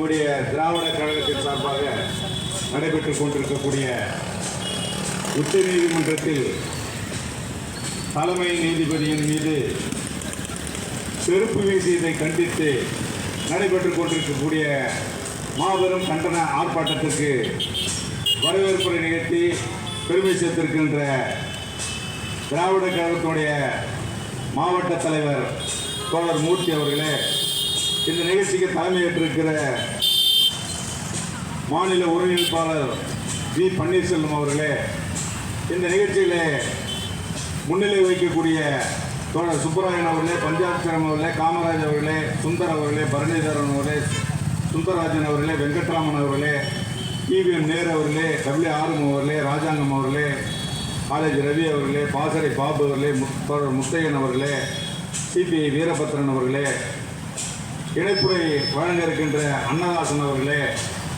நம்முடைய திராவிட கழகத்தின் சார்பாக நடைபெற்றுக் கொண்டிருக்கக்கூடிய உச்ச நீதிமன்றத்தில் தலைமை நீதிபதியின் மீது செருப்பு வீசியதை கண்டித்து நடைபெற்றுக் கொண்டிருக்கக்கூடிய மாபெரும் கண்டன ஆர்ப்பாட்டத்திற்கு வரவேற்புரை நிகழ்த்தி பெருமை சேர்த்திருக்கின்ற திராவிட கழகத்துடைய மாவட்ட தலைவர் தோழர் மூர்த்தி அவர்களே இந்த நிகழ்ச்சிக்கு தலைமையேற்றிருக்கிற மாநில ஒருங்கிணைப்பாளர் வி பன்னீர்செல்வம் அவர்களே இந்த நிகழ்ச்சியிலே முன்னிலை வைக்கக்கூடிய தோழர் சுப்பராயன் அவர்களே பஞ்சாட்சரம் அவர்களே காமராஜ் அவர்களே சுந்தர் அவர்களே பரணிதரன் அவர்களே சுந்தரராஜன் அவர்களே வெங்கட்ராமன் அவர்களே இவிஎம் நேரு அவர்களே டபிள்யூ ஆர்எம் அவர்களே ராஜாங்கம் அவர்களே காலேஜ் ரவி அவர்களே பாசறை பாபு அவர்களே தோழர் முத்தையன் அவர்களே சிபிஐ வீரபத்ரன் அவர்களே இணைப்புரை வழங்க இருக்கின்ற அன்னதாசன் அவர்களே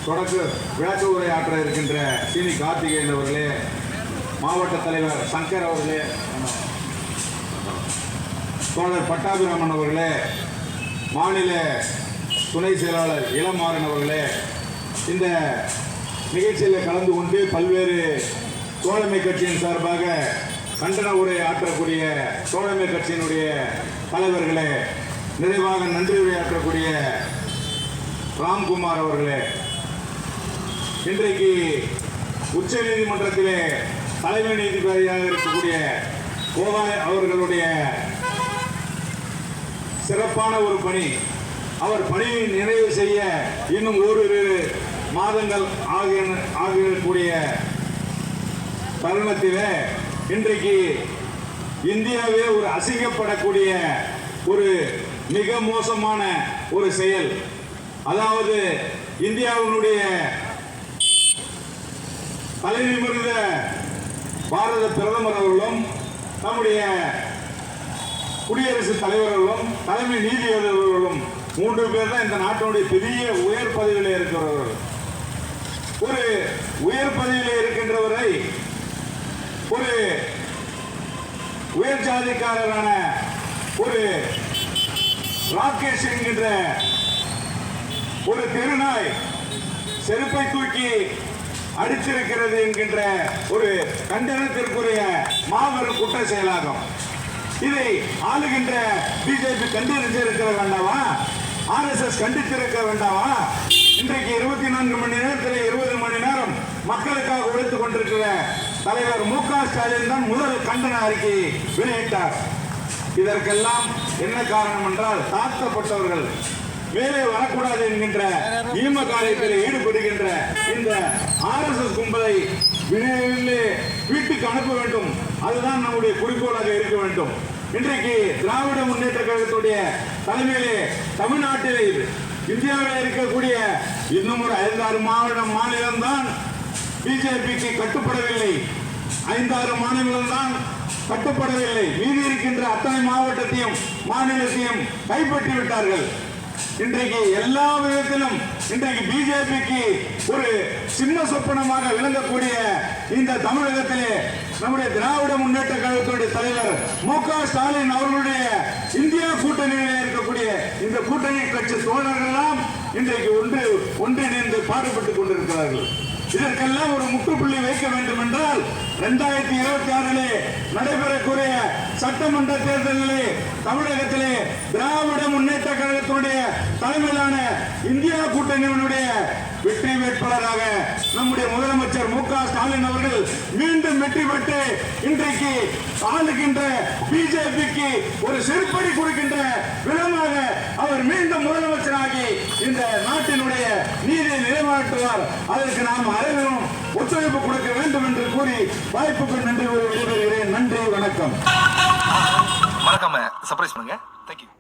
தொடக்க விளக்க உரை ஆற்ற இருக்கின்ற சீனி கார்த்திகேயன் அவர்களே மாவட்ட தலைவர் சங்கர் அவர்களே தோழர் பட்டாபிராமன் அவர்களே மாநில துணை செயலாளர் இளமாறன் அவர்களே இந்த நிகழ்ச்சியில் கலந்து கொண்டு பல்வேறு தோழமை கட்சியின் சார்பாக கண்டன உரை ஆற்றக்கூடிய தோழமை கட்சியினுடைய தலைவர்களே நிறைவாக நன்றி உரையாற்றக்கூடிய ராம்குமார் அவர்களே. இன்றைக்கு உச்ச நீதிமன்றத்திலே தலைமை நீதிபதியாக இருக்கக்கூடிய கோவாய் அவர்களுடைய சிறப்பான ஒரு பணி. அவர் பணியை நிறைவு செய்ய இன்னும் ஓரிரு மாதங்கள் ஆகிய ஆகக்கூடிய தருணத்திலே இன்றைக்கு இந்தியாவே ஒரு அசிங்கப்படக்கூடிய ஒரு மிக மோசமான ஒரு செயல். அதாவது இந்தியாவினுடைய தலைநிமிர்ந்த பாரத பிரதமர் அவர்களும் நம்முடைய குடியரசுத் தலைவர்களும் தலைமை நீதிபதிகளும் மூன்று பேர் தான் இந்த நாட்டினுடைய பெரிய உயர் பதவியில் இருக்கிறவர்கள். ஒரு உயர் பதவியில் இருக்கின்றவரை ஒரு உயர் ஜாதிக்காரரான ஒரு ராகேஷ் என்கின்ற ஒரு தெருநாய் செருப்பை தூக்கி அடித்திருக்கிறது என்கின்ற ஒரு கண்டனத்திற்குரிய மாபெரும் குற்ற செயலாகும். இதை ஆளுகின்ற பிஜேபி கண்டிருக்க வேண்டாமா? ஆர்எஸ்எஸ் கண்டித்திருக்க வேண்டாமா? இன்றைக்கு இருபத்தி நான்கு மணி நேரத்தில் இருபது மணி நேரம் மக்களுக்காக உழைத்துக் கொண்டிருக்கிற தலைவர் மு க ஸ்டாலின் தான் முதல் கண்டன அறிக்கையை வெளியிட்டார். இதற்கெல்லாம் என்ன காரணம் என்றால் தாழ்த்தப்பட்டவர்கள் மேலே வரக்கூடாது என்கின்ற ஈம காரியத்தில் ஈடுபடுகின்ற இந்த ஆர்எஸ்எஸ் கும்பலை விரைவில் வீட்டுக்கு அனுப்ப வேண்டும். அதுதான் நம்முடைய குறிக்கோளாக இருக்க வேண்டும். இன்றைக்கு திராவிட முன்னேற்ற கழகத்துடைய தலைமையிலே தமிழ்நாட்டிலே இந்தியாவில் இருக்கக்கூடிய இன்னும் ஒரு ஐந்தாறு மாவட்ட மாநிலம்தான் பிஜேபிக்கு கட்டுப்படவில்லை. ஐந்தாறு மாநிலங்கள் தான் கட்டுப்படவில்லை. மீதி இருக்கின்ற அத்தனை மாவட்டத்தையும் மாநிலத்தையும் கைப்பற்றி விட்டார்கள். இன்றைக்கு எல்லா விதத்திலும் இன்றைக்கு பிஜேபிக்கு ஒரு சின்ன சொப்பனமாக விளங்கக்கூடிய இந்த தமிழகத்திலே நம்முடைய திராவிட முன்னேற்ற கழகத்துடைய தலைவர் மு க ஸ்டாலின் அவர்களுடைய இந்தியா கூட்டணியிலே இருக்கக்கூடிய இந்த கூட்டணி கட்சி தோழர்களெல்லாம் இன்றைக்கு ஒன்று ஒன்றிணைந்து பாடுபட்டுக் கொண்டிருக்கிறார்கள். இதற்கெல்லாம் ஒரு முற்றுப்புள்ளி வைக்க வேண்டும் என்றால் இரண்டாயிரத்தி இருபத்தி ஆறிலே நடைபெறக்கூடிய சட்டமன்ற தேர்தலிலே தமிழகத்திலே திராவிட முன்னேற்ற கழகத்தினுடைய தலைமையிலான இந்தியா கூட்டணியினுடைய வெற்றி வேட்பாளராக நம்முடைய முதலமைச்சர் மு க ஸ்டாலின் அவர்கள் மீண்டும் வெற்றி பெற்று இன்றைக்கு ஆளுகின்ற பிஜேபிக்கு ஒரு செருப்படி கொடுக்கின்ற விதமாக அவர் மீண்டும் முதலமைச்சர் இந்த நாட்டினுடைய நீதியை நிலைநாட்டுவார். அதற்கு நாம் அனைவரும் ஒத்துழைப்பு கொடுக்க வேண்டும் என்று கூறி வாய்ப்புக்கு நன்றி கூறி விடைபெறுகிறேன். நன்றி வணக்கம். மறக்காம சர்ப்ரைஸ் பண்ணுங்க. தேங்க்யூ